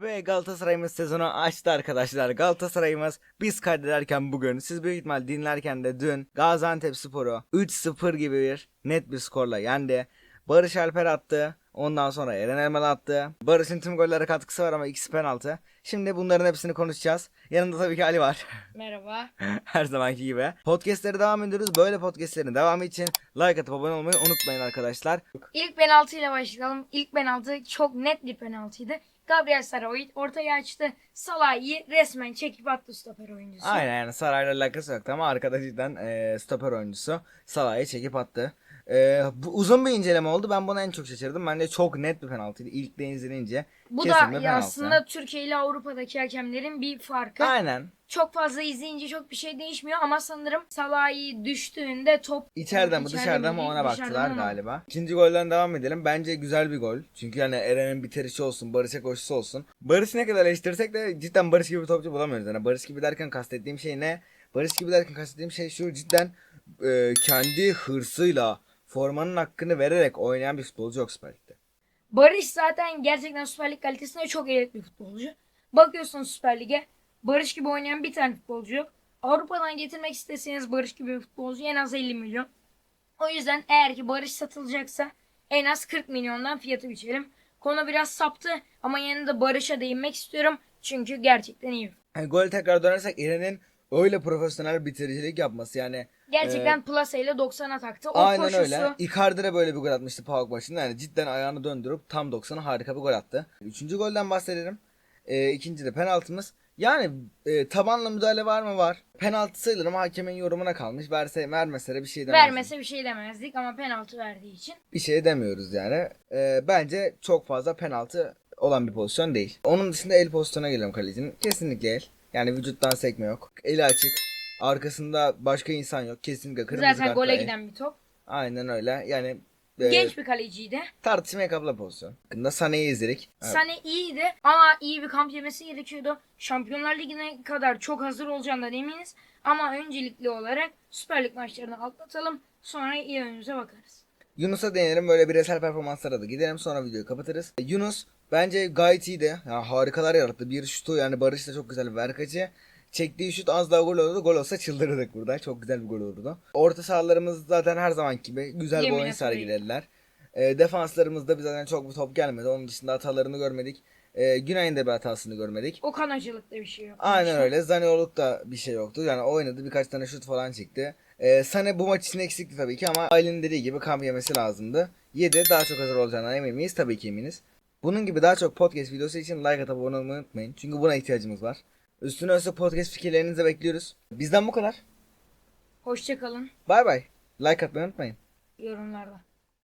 Ve Galatasaray'ımız sezonu açtı arkadaşlar. Galatasaray'ımız biz kaydederken bugün siz büyük ihtimal dinlerken de dün Gaziantep Sporu 3-0 gibi bir net bir skorla yendi. Barış Alper attı. Ondan sonra Eren Elmalı attı. Barış'ın tüm gollere katkısı var ama ikisi penaltı. Şimdi bunların hepsini konuşacağız. Yanında tabii ki Ali var. Merhaba. Her zamanki gibi. Podcast'leri devam ediyoruz. Böyle podcast'lerin devamı için like atıp abone olmayı unutmayın arkadaşlar. İlk penaltıyla başlayalım. İlk penaltı çok net bir penaltıydı. Gabriel Saraoğlu ortaya açtı. Salah'ı resmen çekip attı stoper oyuncusu. Aynen yani Saray'la alakası yoktu ama arkada cidden e, stoper oyuncusu Salah'ı çekip attı. E, bu uzun bir inceleme oldu. Ben buna en çok şaşırdım. Bence çok net bir penaltıydı. İlk de izlenince Bu kesin bir da penaltı. aslında Türkiye ile Avrupa'daki hakemlerin bir farkı. Aynen. Çok fazla izleyince çok bir şey değişmiyor ama sanırım Salah'ı düştüğünde top İçeriden mi İçeride dışarıdan mı ona dışarıdan baktılar mı? galiba. İkinci golden devam edelim. Bence güzel bir gol. Çünkü yani Eren'in bitirişi olsun, Barış'a koşusu olsun. Barış'ı ne kadar eleştirsek de cidden Barış gibi bir topçu bulamıyoruz. Yani Barış gibi derken kastettiğim şey ne? Barış gibi derken kastettiğim şey şu cidden e, kendi hırsıyla formanın hakkını vererek oynayan bir futbolcu yok Süper Lig'de. Barış zaten gerçekten Süper Lig kalitesinde çok elit bir futbolcu. Bakıyorsun Süper Lig'e Barış gibi oynayan bir tane futbolcu yok. Avrupa'dan getirmek isteseniz Barış gibi bir futbolcu en az 50 milyon. O yüzden eğer ki Barış satılacaksa en az 40 milyondan fiyatı biçelim. Konu biraz saptı ama yanında Barış'a değinmek istiyorum. Çünkü gerçekten iyi. Yani gol tekrar dönersek Eren'in öyle profesyonel bitiricilik yapması yani Gerçekten Plasa ile 90'a taktı. O Aynen koşusu öyle. Icardi de böyle bir gol atmıştı PAOK başında. Yani cidden ayağını döndürüp tam 90'a harika bir gol attı. Üçüncü golden bahsedelim. Ee, ikinci de penaltımız. Yani e, tabanla müdahale var mı? Var. Penaltı sayılır ama hakemin yorumuna kalmış. Verse, vermese de bir şey demezdim. vermese bir şey demezdik ama penaltı verdiği için. Bir şey demiyoruz yani. Ee, bence çok fazla penaltı olan bir pozisyon değil. Onun dışında el pozisyona gelelim kalecinin. Kesinlikle el. Yani vücuttan sekme yok. Eli açık. Arkasında başka insan yok. Kesinlikle kırmızı Zaten kartla gole giden bir top. Aynen öyle. Yani e, Genç bir kaleciydi. tartışmaya kapıla pozisyon. Hakkında Sané'yi izledik. Evet. Sane iyiydi ama iyi bir kamp yemesi gerekiyordu. Şampiyonlar Ligi'ne kadar çok hazır olacağından eminiz. Ama öncelikli olarak Süper Lig maçlarını atlatalım. Sonra iyi önümüze bakarız. Yunus'a değinelim böyle bireysel performanslara da gidelim sonra videoyu kapatırız. Yunus bence gayet iyiydi. Yani harikalar yarattı. Bir şutu yani Barış da çok güzel bir verkacı. Çektiği şut az daha gol olurdu. Gol olsa çıldırırdık burada. Çok güzel bir gol olurdu. Orta sahalarımız zaten her zamanki gibi güzel bir Yemin oyun ederim. sergilediler. E, defanslarımızda biz zaten çok bir top gelmedi. Onun dışında hatalarını görmedik. E, Günay'ın da bir hatasını görmedik. O kanacılıkta bir şey yok. Aynen öyle. Zanioluk da bir şey yoktu. Yani oynadı birkaç tane şut falan çekti. Ee, Sane bu maç için eksikti tabii ki ama Aylin'in dediği gibi kamp yemesi lazımdı. Yedi daha çok hazır olacağından emin miyiz? Tabii ki eminiz. Bunun gibi daha çok podcast videosu için like atıp abone olmayı unutmayın. Çünkü buna ihtiyacımız var. Üstüne üstlük podcast fikirlerinizi de bekliyoruz. Bizden bu kadar. Hoşçakalın Bay bay. Like atmayı unutmayın. yorumlarda.